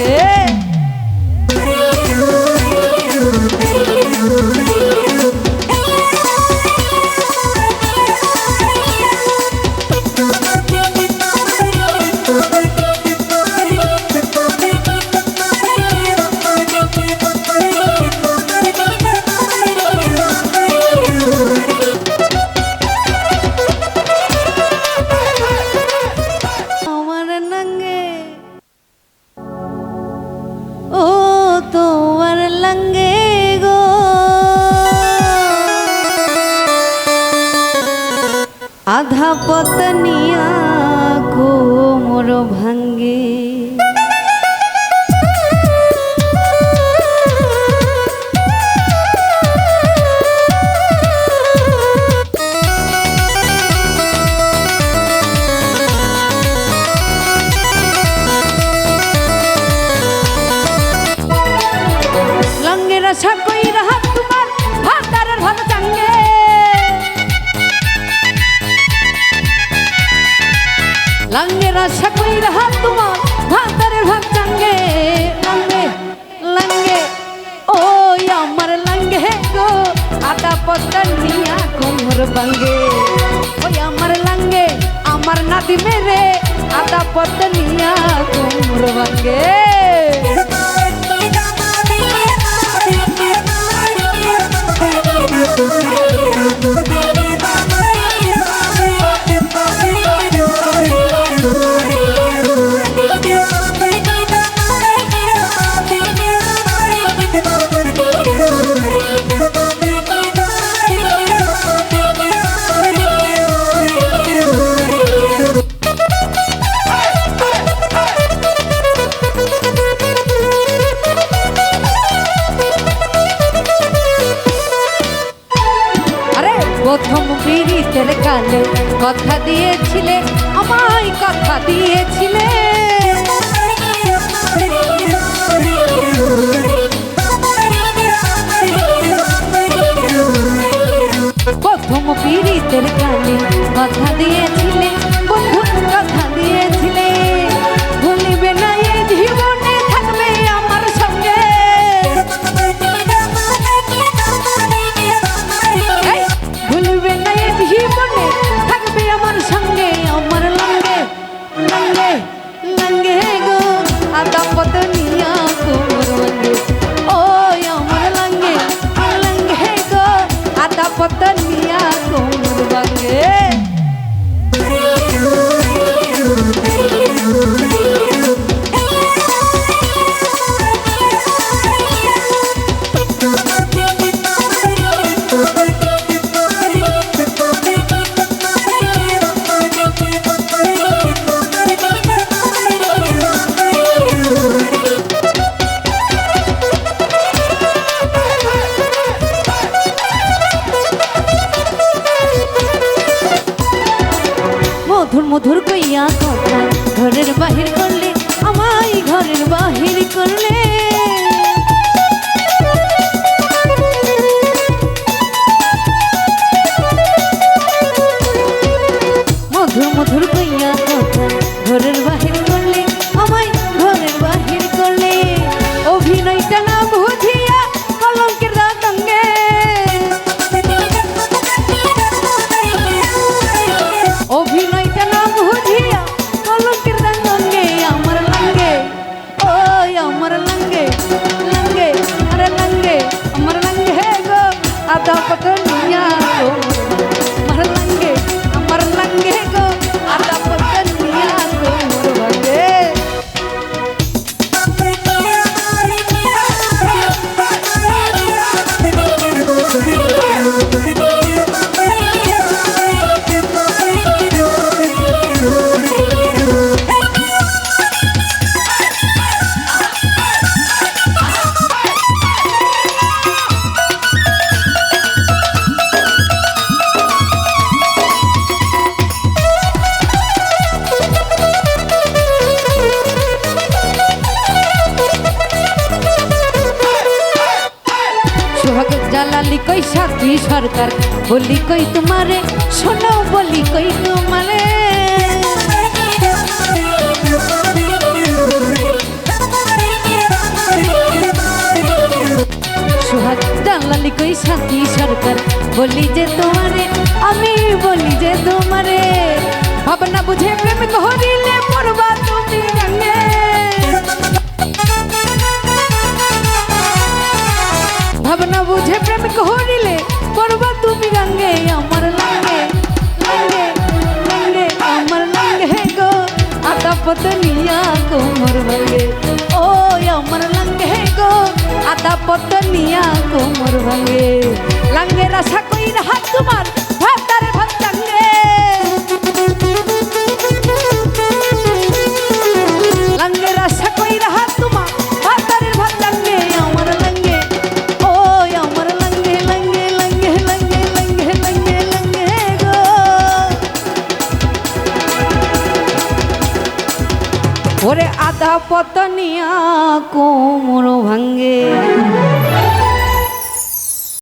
Ei! Radha পতনিয়া কোমর ভাঙ লাঙ্গের আশা কইর হাত তোমার ভাতারের ভাগ চাঙ্গে লাঙ্গে লাঙ্গে ও আমার লাঙ্গে গো, আটা পত্তা নিয়া কোমর ভাঙ্গে। ওই আমার লাঙ্গে, আমার নাতি মেরে, আটা পত্তা নিয়া কোমর ভাঙ্গে। প্রথম বিড়িতের কালে কথা দিয়েছিলে আমায় কথা দিয়েছিলে। पता नहीं মধুর মধুর কইয়া কথা। ঘরের বাহির করলে আমায় ঘরের বাহির করলে। বলি কই সাকি সরকার বলি কই তোমারে? শোনো, বলি কই তোমারে? সোহাগ দালালি কই সাকি সরকার বলি যে তোমারে, আমি বলি যে তোমারে। ভাবনা বুঝে প্রেম করি বুঝে প্রেম করিলে করবা তুমি গঙ্গে আমার লঙ্গে লঙ্গে লঙ্গে আমার লাগে গো। আতা পতনিয়া কোমর ভাঙ্গে ও আমার লাগে গো। আতা পতনিয়া কোমর ভাঙ্গে লাগে রাসা কই হাত তোমার ওরে আধা পতনিয়া কোমর ভাঙ্গে।